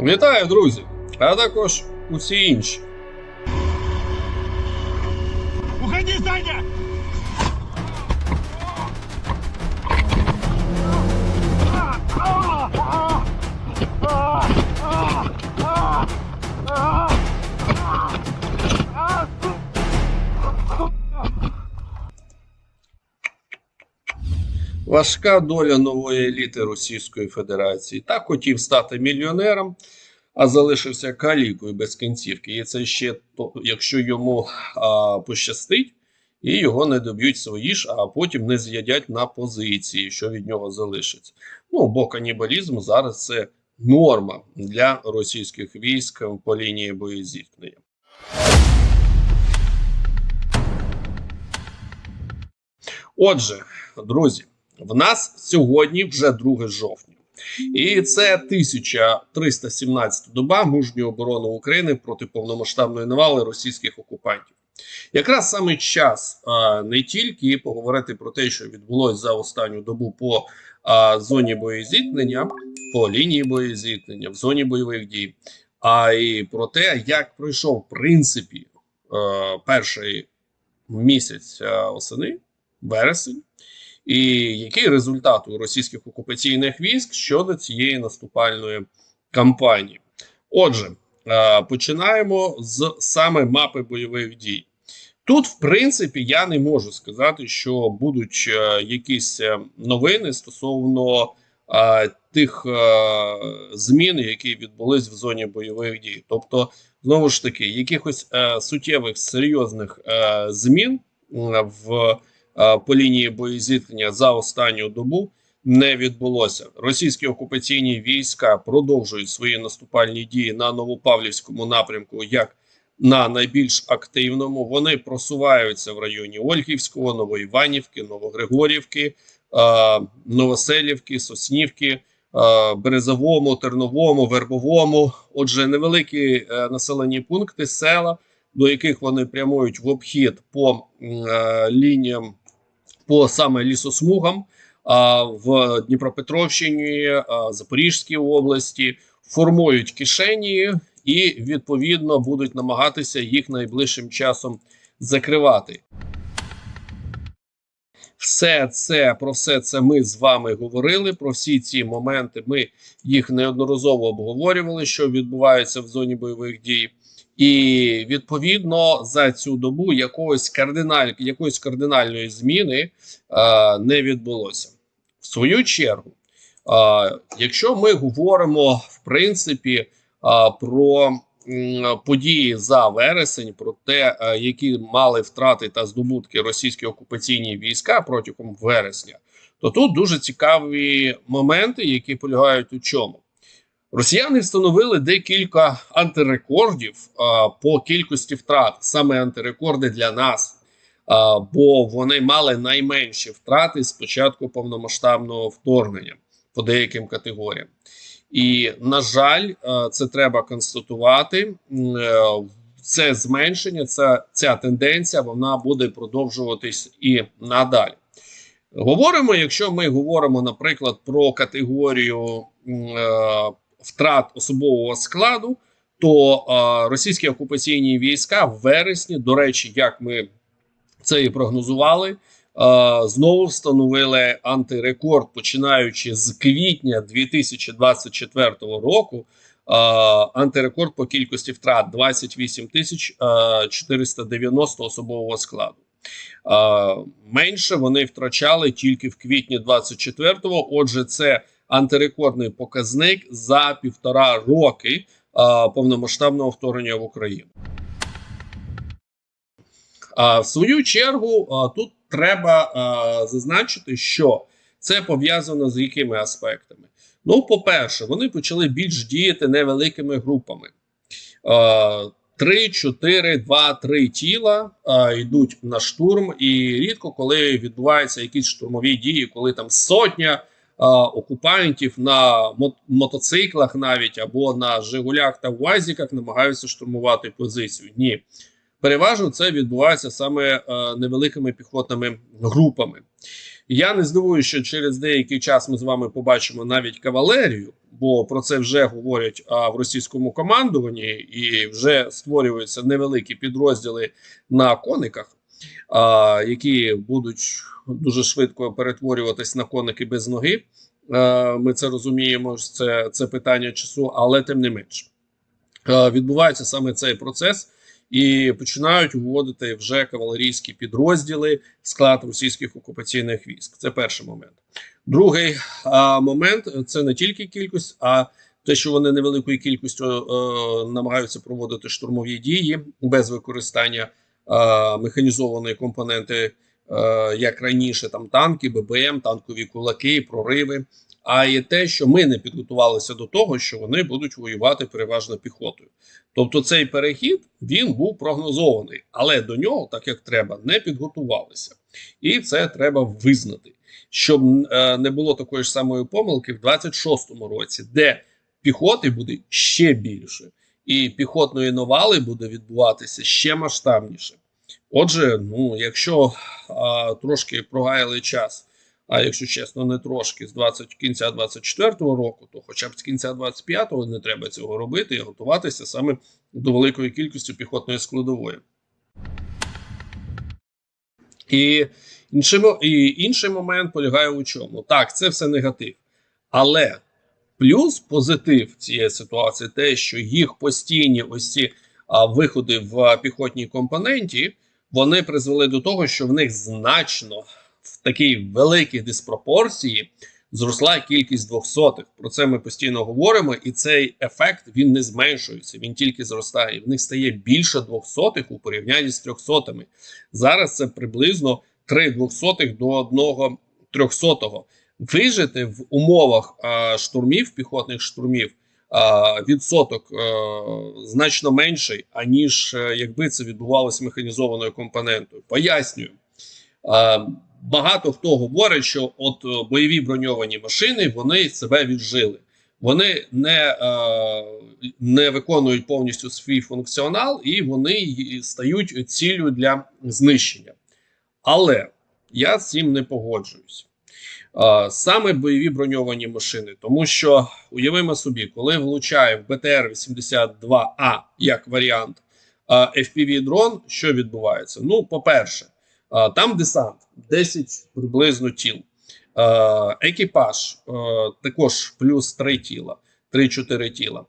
Вітаю, друзі! А також усі інші. Уходи, Саня! Важка доля нової еліти Російської Федерації. Так хотів стати мільйонером, а залишився калікою без кінцівки. І це ще то, якщо йому а, пощастить, і його не доб'ють свої ж, а потім не з'їдять на позиції, що від нього залишиться. Ну, бо канібалізм зараз це норма для російських військ по лінії боєзіткнення. Отже, друзі, в нас сьогодні вже 2 жовтня, і це 1317 доба мужньої оборони України проти повномасштабної навали російських окупантів. Якраз саме час а, не тільки поговорити про те, що відбулося за останню добу по а, зоні боєзіткнення, по лінії боєзіткнення, в зоні бойових дій, а й про те, як пройшов в принципі перший місяць е, осени, вересень, і який результат у російських окупаційних військ щодо цієї наступальної кампанії. Отже, е, починаємо з саме мапи бойових дій. Тут, в принципі, я не можу сказати, що будуть е, якісь е, новини стосовно тих змін, які відбулись в зоні бойових дій. Тобто, знову ж таки, якихось суттєвих серйозних змін в по лінії боєзіткнення за останню добу не відбулося. Російські окупаційні війська продовжують свої наступальні дії на Новопавлівському напрямку як на найбільш активному. Вони просуваються в районі Ольгівського, Новоіванівки, Новогригорівки, е, Новоселівки, Соснівки, е, Березовому, Терновому, Вербовому. Отже, невеликі е, населені пункти, села, до яких вони прямують в обхід по е, лініям, по саме лісосмугам. А в Дніпропетровщині, а, Запорізькій області формують кишені і відповідно будуть намагатися їх найближчим часом закривати. Все це про все це ми з вами говорили. Про всі ці моменти ми їх неодноразово обговорювали, що відбувається в зоні бойових дій. І відповідно за цю добу якогось кардиналь, якоїсь кардинальної зміни е, не відбулося. В свою чергу, е, якщо ми говоримо в принципі е, про м, події за вересень, про те, е, які мали втрати та здобутки російські окупаційні війська протягом вересня, то тут дуже цікаві моменти, які полягають у чому. Росіяни встановили декілька антирекордів а, по кількості втрат, саме антирекорди для нас, а, бо вони мали найменші втрати з початку повномасштабного вторгнення по деяким категоріям. І, на жаль, а, це треба констатувати. Е, Це зменшення, ця, ця тенденція вона буде продовжуватись і надалі. Говоримо, якщо ми говоримо, наприклад, про категорію е, втрат особового складу, то е, російські окупаційні війська в вересні, до речі, як ми це і прогнозували, е, знову встановили антирекорд, починаючи з квітня 2024 року. е, антирекорд по кількості втрат 28 тисяч е, 490 особового складу. Е, менше вони втрачали тільки в квітні 24-го. Отже, це антирекордний показник за півтора роки повномасштабного вторгнення в Україну. А в свою чергу тут треба зазначити, що це пов'язано з якими аспектами. Ну, по-перше, вони почали більш діяти невеликими групами. Три, чотири, два, три тіла а, йдуть на штурм, і рідко коли відбуваються якісь штурмові дії, коли там сотня окупантів на мо- мотоциклах навіть або на Жигулях та УАЗіках намагаються штурмувати позицію. Ні, переважно це відбувається саме е, невеликими піхотними групами. Я не здивуюся, що через деякий час ми з вами побачимо навіть кавалерію, бо про це вже говорять а, в російському командуванні, і вже створюються невеликі підрозділи на кониках, які будуть дуже швидко перетворюватись на коники без ноги. Ми це розуміємо, це, це питання часу, але тим не менш відбувається саме цей процес. І починають вводити вже кавалерійські підрозділи склад російських окупаційних військ. Це перший момент. Другий момент це не тільки кількість, а те, що вони невеликою кількістю е, намагаються проводити штурмові дії без використання е, механізованої компоненти, е, як раніше, там танки, ББМ, танкові кулаки, прориви. А є те, що ми не підготувалися до того, що вони будуть воювати переважно піхотою. Тобто цей перехід він був прогнозований, але до нього, так як треба, не підготувалися, і це треба визнати, щоб е, не було такої ж самої помилки в 26-му році, де піхоти буде ще більше, і піхотної навали буде відбуватися ще масштабніше. Отже, ну якщо а, трошки прогаяли час. А якщо чесно, не трошки з 20 кінця 24-го року, то хоча б з кінця 25-го не треба цього робити і готуватися саме до великої кількості піхотної складової. І інший, і інший момент полягає у чому? Так, це все негатив. Але плюс позитив цієї ситуації те, що їх постійні ось ці а, виходи в піхотній компоненті вони призвели до того, що в них значно в такій великій диспропорції зросла кількість двохсотих. Про це ми постійно говоримо, і цей ефект він не зменшується, він тільки зростає. В них стає більше двохсотих у порівнянні з трьохсотими. Зараз це приблизно три двохсотих до одного трьохсотого. Вижити в умовах штурмів, піхотних штурмів. Відсоток е, значно менший, аніж е, якби це відбувалося механізованою компонентою. Пояснюю. Е, Багато хто говорить, що от бойові броньовані машини вони себе віджили. Вони не, не виконують повністю свій функціонал і вони стають ціллю для знищення. Але я з цим не погоджуюсь. Саме бойові броньовані машини, тому що уявимо собі, коли влучає в БТР-82А як варіант е, FPV-дрон, що відбувається? Ну, по-перше, Там десант 10 приблизно тіл. Екіпаж також плюс 3 тіла, 3-4 тіла.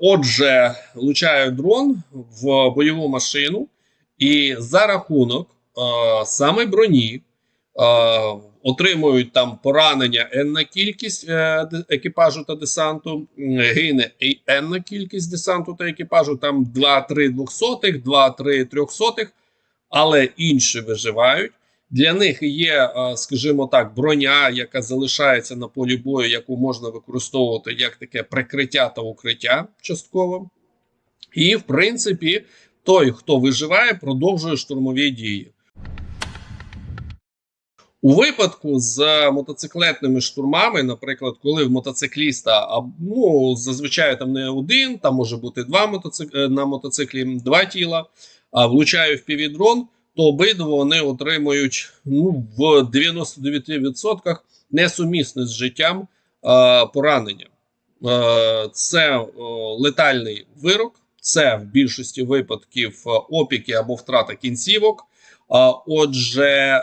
Отже, влучає дрон в бойову машину, і за рахунок саме броні отримують там поранення енна кількість е, екіпажу та десанту, гине і енна кількість десанту та екіпажу, там 2-3 двохсотих, 2-3 трьохсотих але інші виживають. Для них є, е, скажімо так, броня, яка залишається на полі бою, яку можна використовувати як таке прикриття та укриття частково. І, в принципі, той, хто виживає, продовжує штурмові дії. У випадку з мотоциклетними штурмами, наприклад, коли в мотоцикліста а, ну, зазвичай там не один, там може бути два мотоцик... е, на мотоциклі два тіла, а влучає в півдрон, то обидва вони отримують ну, в 99% несумісне з життям е, поранення. Е, це е, летальний вирок, це в більшості випадків е, опіки або втрата кінцівок. Отже,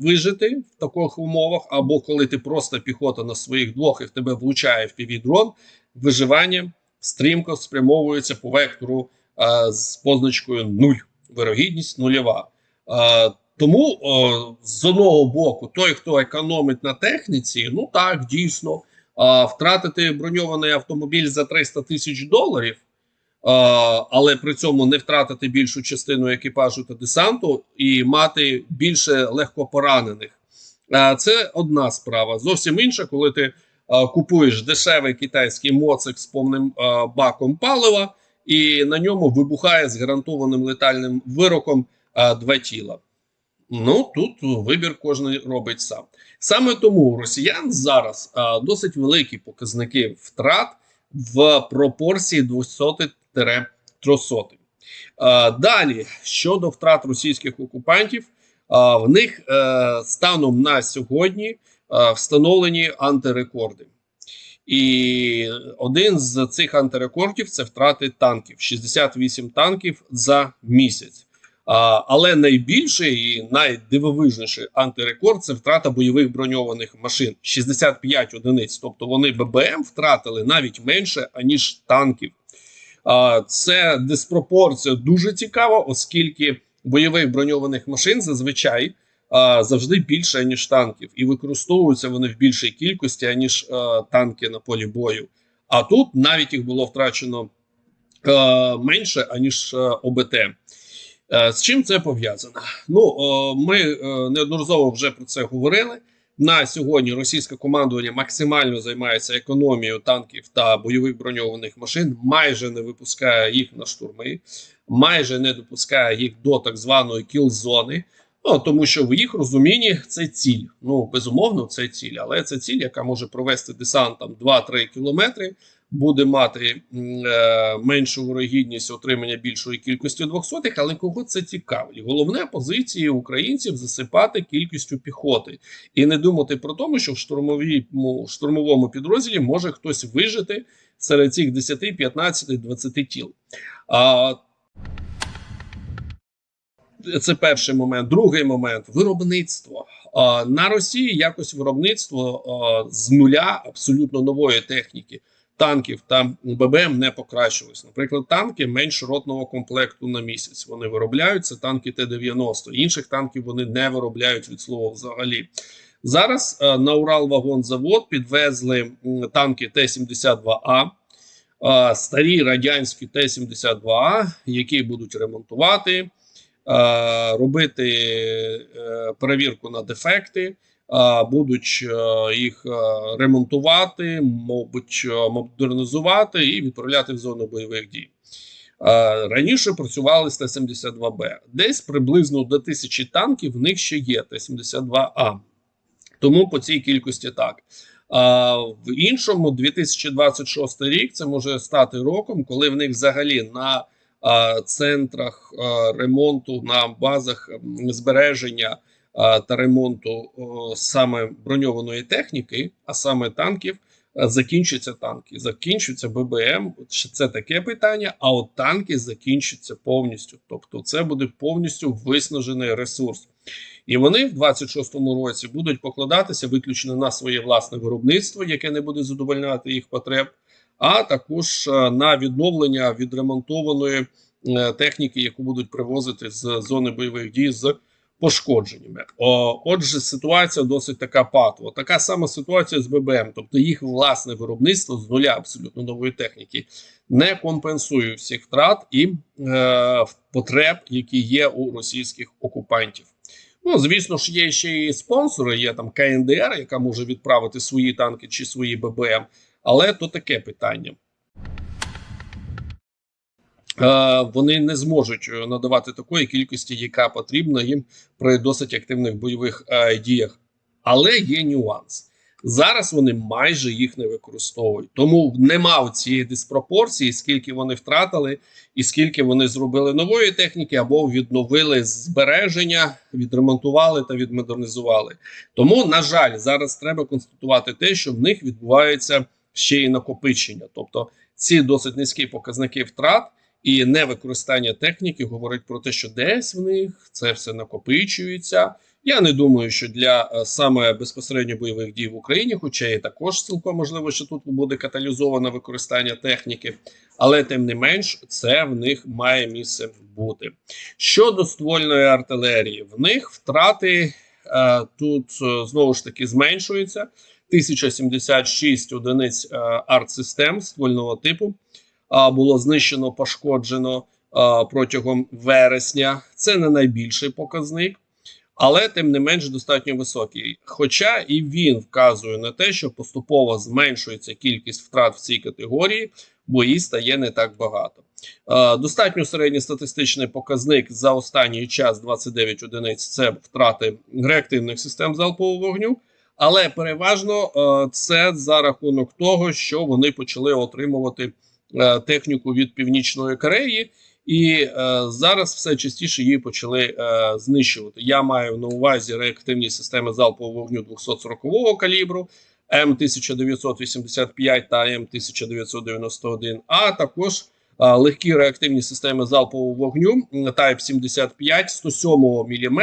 вижити в таких умовах, або коли ти просто піхота на своїх двох і в тебе влучає в півдрон, виживання стрімко спрямовується по вектору з позначкою 0, вирогідність нульова. Тому з одного боку, той, хто економить на техніці, ну так, дійсно, втратити броньований автомобіль за 300 тисяч доларів але при цьому не втратити більшу частину екіпажу та десанту і мати більше легкопоранених. Це одна справа. Зовсім інша, коли ти купуєш дешевий китайський моцик з повним баком палива, і на ньому вибухає з гарантованим летальним вироком два тіла. Ну тут вибір кожен робить сам. Саме тому у росіян зараз досить великі показники втрат в пропорції 200 300 е, Далі щодо втрат російських окупантів, е, в них е, станом на сьогодні встановлені антирекорди. І один з цих антирекордів це втрати танків: 68 танків за місяць. Але найбільший і найдивовижніший антирекорд це втрата бойових броньованих машин 65 одиниць. Тобто вони ББМ втратили навіть менше аніж танків. Це диспропорція дуже цікава, оскільки бойових броньованих машин зазвичай завжди більше ніж танків, і використовуються вони в більшій кількості аніж танки на полі бою. А тут навіть їх було втрачено менше аніж ОБТ. Е, З чим це пов'язано? Ну ми е, неодноразово вже про це говорили. На сьогодні російське командування максимально займається економією танків та бойових броньованих машин, майже не випускає їх на штурми, майже не допускає їх до так званої кіл-зони. Ну, тому що в їх розумінні це ціль. Ну безумовно, це ціль, але це ціль, яка може провести десант там 2-3 кілометри, буде мати е, меншу вирогідність отримання більшої кількості двохсотих, але кого це цікавить? Головне позиції українців засипати кількістю піхоти і не думати про тому, що в штурмовій штурмовому підрозділі може хтось вижити серед цих 10, 15, 20 тіл. А, це перший момент. Другий момент виробництво. На Росії якось виробництво з нуля абсолютно нової техніки танків та ББМ не покращилось. Наприклад, танки менш ротного комплекту на місяць. Вони виробляються танки Т-90. Інших танків вони не виробляють від слова взагалі. Зараз е, на Уралвагонзавод підвезли танки Т-72А, е, старі радянські Т-72А, які будуть ремонтувати, робити е, перевірку на дефекти. Будуть е, їх е, ремонтувати, мабуть, е, модернізувати і відправляти в зону бойових дій. Е, Раніше працювали з Т-72Б. Десь приблизно до тисячі танків в них ще є Т-72А. Тому по цій кількості так. А в іншому 2026 рік це може стати роком, коли в них взагалі на центрах ремонту, на базах збереження та ремонту саме броньованої техніки, а саме танків, закінчаться танки. Закінчуться ББМ. Це таке питання. А от танки закінчаться повністю. Тобто, це буде повністю виснажений ресурс. І вони в 26-му році будуть покладатися виключно на своє власне виробництво, яке не буде задовольняти їх потреб, а також е, на відновлення відремонтованої е, техніки, яку будуть привозити з зони бойових дій з пошкодженнями. Отже, ситуація досить така патова. Така сама ситуація з ББМ, тобто їх власне виробництво з нуля абсолютно нової техніки не компенсує всіх втрат і е, потреб, які є у російських окупантів. Ну, звісно ж, є ще і спонсори, є там КНДР, яка може відправити свої танки чи свої ББМ, але то таке питання. Е, Вони не зможуть е, надавати такої кількості, яка потрібна їм при досить активних бойових е, діях. Але є нюанс. Зараз вони майже їх не використовують, тому нема цієї диспропорції, скільки вони втратили, і скільки вони зробили нової техніки або відновили збереження, відремонтували та відмодернізували. Тому, на жаль, зараз треба констатувати те, що в них відбувається ще й накопичення. Тобто ці досить низькі показники втрат і невикористання техніки говорить про те, що десь в них це все накопичується. Я не думаю, що для е, саме безпосередньо бойових дій в Україні, хоча і також цілком можливо, що тут буде каталізоване використання техніки, але тим не менш, це в них має місце бути. Щодо ствольної артилерії, в них втрати е, тут е, знову ж таки зменшуються. 1076 одиниць е, артсистем ствольного типу було знищено, пошкоджено протягом вересня. Це не найбільший показник, але тим не менш достатньо високий. Хоча і він вказує на те, що поступово зменшується кількість втрат в цій категорії, бо її стає не так багато. Е, Достатньо середньостатистичний показник за останній час 29 одиниць це втрати реактивних систем залпового вогню. Але переважно е, це за рахунок того, що вони почали отримувати е, техніку від Північної Кореї, і е, зараз все частіше її почали знищувати. Я маю на увазі реактивні системи залпового вогню 240-го калібру. М1985 та М1991, а також а, легкі реактивні системи залпового вогню м, Type 75 107 мм,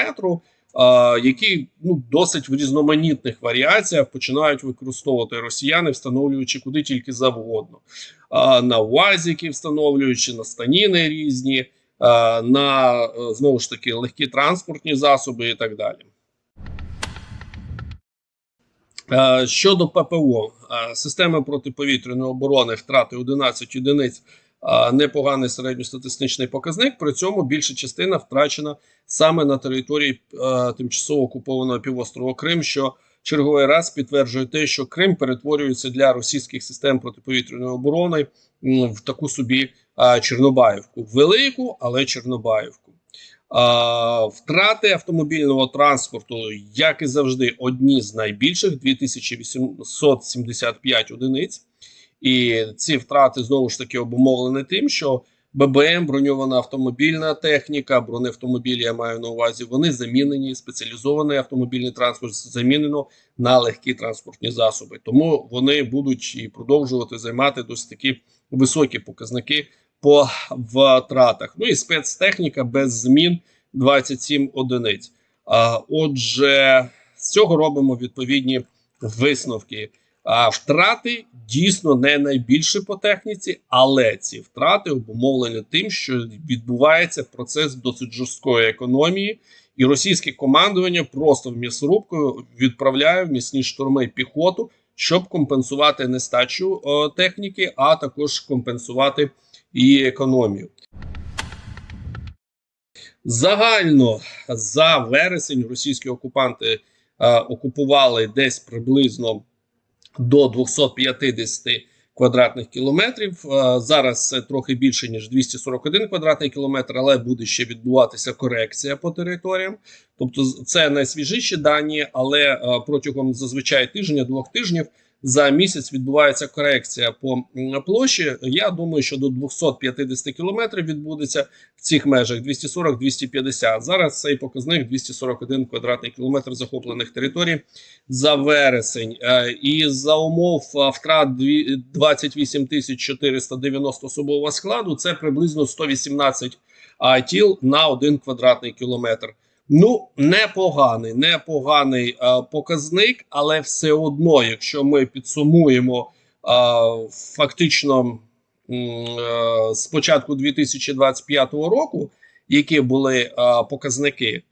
які ну досить в різноманітних варіаціях починають використовувати росіяни, встановлюючи куди тільки завгодно. На УАЗіки встановлюючи на станіни різні, на е, знову ж таки легкі транспортні засоби і так далі. Щодо ППО, системи протиповітряної оборони втрати 11 одиниць непоганий середньостатистичний показник. При цьому більша частина втрачена саме на території тимчасово окупованого півострова Крим, що черговий раз підтверджує те, що Крим перетворюється для російських систем протиповітряної оборони в таку собі Чорнобаївку, велику, але Чорнобаївку. Втрати автомобільного транспорту, як і завжди, одні з найбільших 2875 одиниць. І ці втрати знову ж таки обумовлені тим, що ББМ, броньована автомобільна техніка, бронеавтомобілі, я маю на увазі, вони замінені. Спеціалізований автомобільний транспорт замінено на легкі транспортні засоби. Тому вони будуть і продовжувати займати досить такі високі показники по втратах. Ну і спецтехніка без змін 27 одиниць. А, отже, з цього робимо відповідні висновки. Втрати дійсно не найбільші по техніці, але ці втрати обумовлені тим, що відбувається процес досить жорсткої економії, і російське командування просто в м'ясорубку відправляє в міцні штурми піхоту, щоб компенсувати нестачу техніки, а також компенсувати її економію. Загально за вересень російські окупанти е, окупували десь приблизно до 250 квадратних кілометрів. Е, зараз це трохи більше ніж 241 квадратний кілометр, але буде ще відбуватися корекція по територіям. Тобто, це найсвіжіші дані, але е, протягом зазвичай тижня-двох тижнів за місяць відбувається корекція по площі. Я думаю, що до 250 кілометрів відбудеться в цих межах 240-250. Зараз цей показник 241 квадратний кілометр захоплених територій за вересень. Е, І за умов е, втрат дві- 28 тисяч 490 особового складу. Це приблизно 118 а, тіл на один квадратний кілометр. Ну, непоганий, непоганий е, показник, але все одно, якщо ми підсумуємо е, фактично е, з початку 2025 року, які були е, показники, е,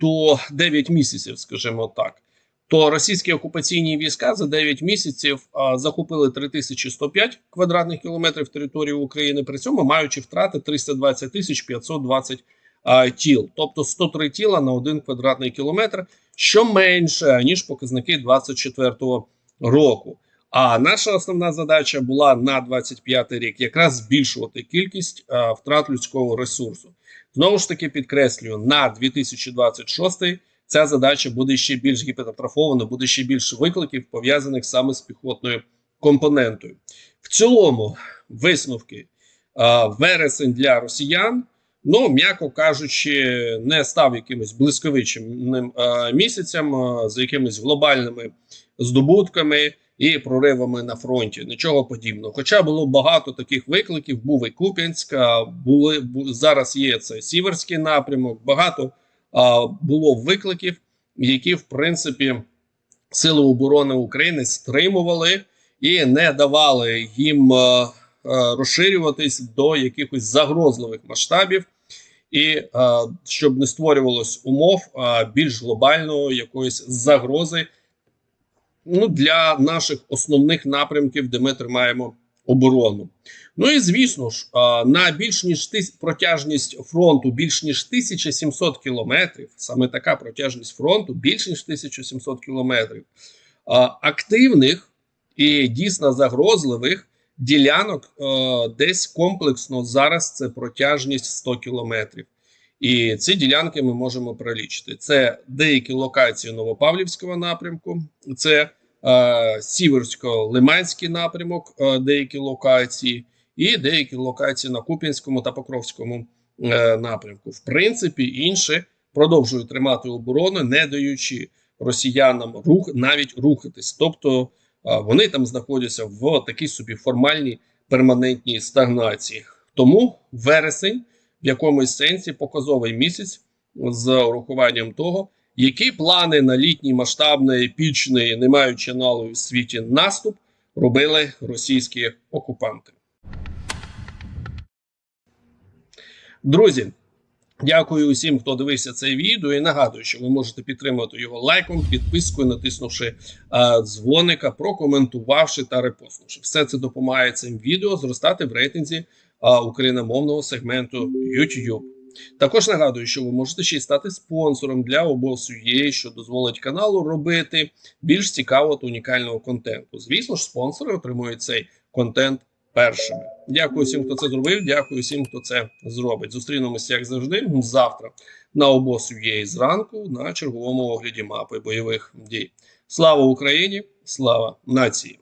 то 9 місяців, скажімо так, то російські окупаційні війська за 9 місяців е, захопили 3105 квадратних кілометрів території України, при цьому маючи втрати 320 тисяч 520 а, тіл, тобто 103 тіла на один квадратний кілометр, що менше ніж показники 24-го року. А наша основна задача була на 25 рік якраз збільшувати кількість а, втрат людського ресурсу. Знову ж таки підкреслюю, на 2026 ця задача буде ще більш гіпертрофована, буде ще більше викликів пов'язаних саме з піхотною компонентою. В цілому висновки а, вересень для росіян ну, м'яко кажучи, не став якимось блискавичним е, місяцем е, з якимись глобальними здобутками і проривами на фронті. Нічого подібного. Хоча було багато таких викликів, був і Куп'янськ, були бу, зараз є це Сіверський напрямок. Багато було викликів, які в принципі Сили оборони України стримували і не давали їм. е, Розширюватись до якихось загрозливих масштабів, і е, щоб не створювалось умов е, більш глобальної якоїсь загрози ну, для наших основних напрямків, де ми тримаємо оборону. Ну і звісно ж, е, на більш ніж тис... протяжність фронту більш ніж 1700 кілометрів, саме така протяжність фронту, більш ніж 1700 кілометрів, активних і дійсно загрозливих ділянок е, десь комплексно зараз це протяжність 100 кілометрів. І ці ділянки ми можемо перелічити. Це деякі локації Новопавлівського напрямку, це е, Сіверсько-Лиманський напрямок, е, деякі локації, і деякі локації на Куп'янському та Покровському напрямку. В принципі, інші продовжують тримати оборону, не даючи росіянам рух навіть рухатись. Тобто вони там знаходяться в такій собі формальній перманентній стагнації. Тому вересень в якомусь сенсі показовий місяць з урахуванням того, які плани на літній масштабний, епічний, не маючи аналогів в світі наступ робили російські окупанти. Друзі, дякую усім, хто дивився це відео. І нагадую, що ви можете підтримати його лайком, підпискою, натиснувши а, дзвоника, прокоментувавши та репостнувши. Все це допомагає цим відео зростати в рейтинзі а, україномовного сегменту YouTube. Також нагадую, що ви можете ще й стати спонсором для обосу.ua, що дозволить каналу робити більш цікавого та унікального контенту. Звісно ж, спонсори отримують цей контент першими. Дякую всім, хто це зробив. Дякую всім, хто це зробить. Зустрінемося, як завжди, завтра на обосує зранку на черговому огляді мапи бойових дій. Слава Україні! Слава нації!